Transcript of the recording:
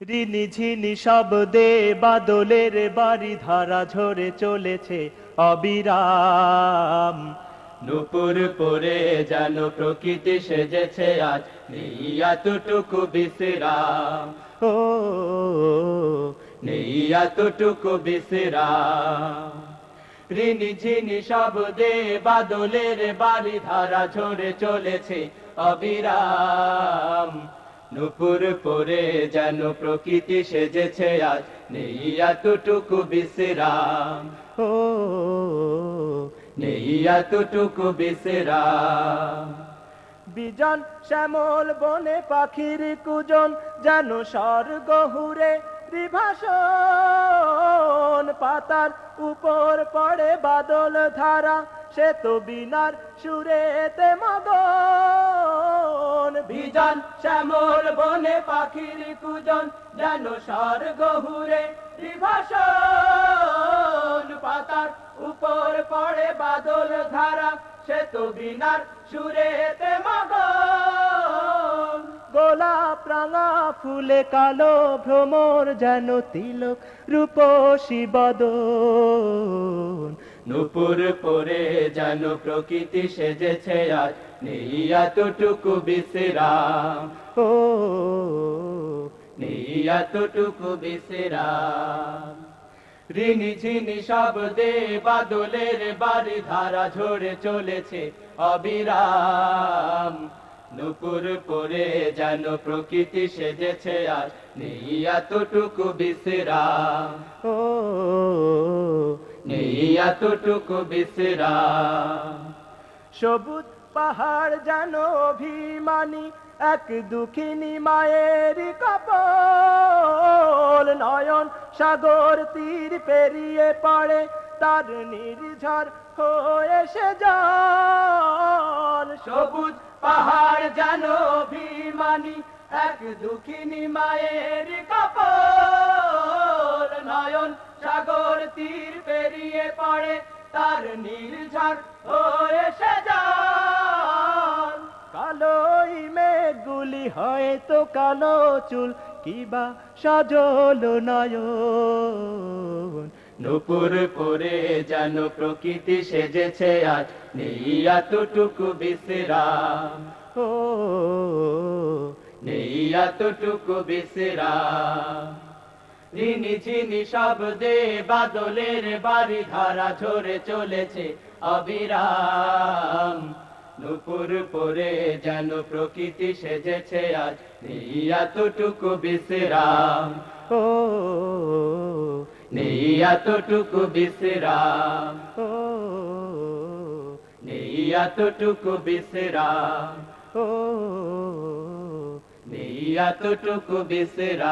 রিনি ঝিনি শব্দে বাদলের বাড়ি ধারা ঝরে চলেছে অবিরাম। নুপুর পরে যেন প্রকৃতি সেজেছে আজ নেই এতটুকু বিশ্রাম। ও নেই এতটুকু বিশ্রাম। ঋণি ঝিনি শব্দে বাদলের বাড়ি ধারা ঝরে চলেছে অবিরাম। নুপুর পরে যেন প্রকৃতি সেজেছে আজ নেই এতটুকু বিশ্রাম। ও নেই এতটুকু বিশ্রাম। বিজন শ্যামল বনে পাখির কুজন যেন স্বর্গ হুরে রিভাসন পাতার উপর পড়ে বাদল ধারা সে তো বিনার সুরেতে মগন বিজন, শ্যামল বনে পাখির কুজন, যেন স্বর্গ হুরে ত্রিভাষণ পাতার উপর পড়ে বাদল ধারা, সে তো বিনার সুরেতে মগন। গোলাপ রাঙা, ফুলে কালো ভ্রমর, যেন তিলক রূপসী বদন। নুপুর পরে যেন প্রকৃতি সেজেছে আজ নেই এতটুকু বিশ্রাম। ও, নেই এতটুকু বিশ্রাম। ঋণি ঝিনি শব্দে বাদলের বাড়ি ধারা ঝরে চলেছে অবিরাম। নুপুর পরে যেন প্রকৃতি সেজেছে আজ নেই এতটুকু বিশ্রাম। ও এতটুকু বিশ্রাম সবুজ পাহাড় যেন অভিমানী এক দুঃখিনী মায়ের কপল। নয়ন সাগর তীর পেরিয়ে পড়ে তার নির্ঝর হয়ে সে জল। সবুজ পাহাড় যেন অভিমানী এক দুঃখিনী মায়ের তীর পেরিয়ে পড়ে, তার নির্ঝর হয়ে সে কালোই মেঘগুলি হয়তো কালো চুল কিবা সজল নয়ন। নুপুর পরে যেন প্রকৃতি সেজেছে আজ, নেই এতটুকু বিশ্রাম। ও, নেই এতটুকু বিশ্রাম। ঋণি ঝিনি শব্দে বাদলের বাড়ি ধারা ঝরে চলেছে অবিরাম। নুপুর পরে যেন প্রকৃতি সেজেছে আজ, নেই এতটুকু বিশ্রাম। ও, নেই এতটুকু বিশ্রাম। ও, নেই এতটুকু বিশ্রাম। ও এতটুকু বিশ্রাম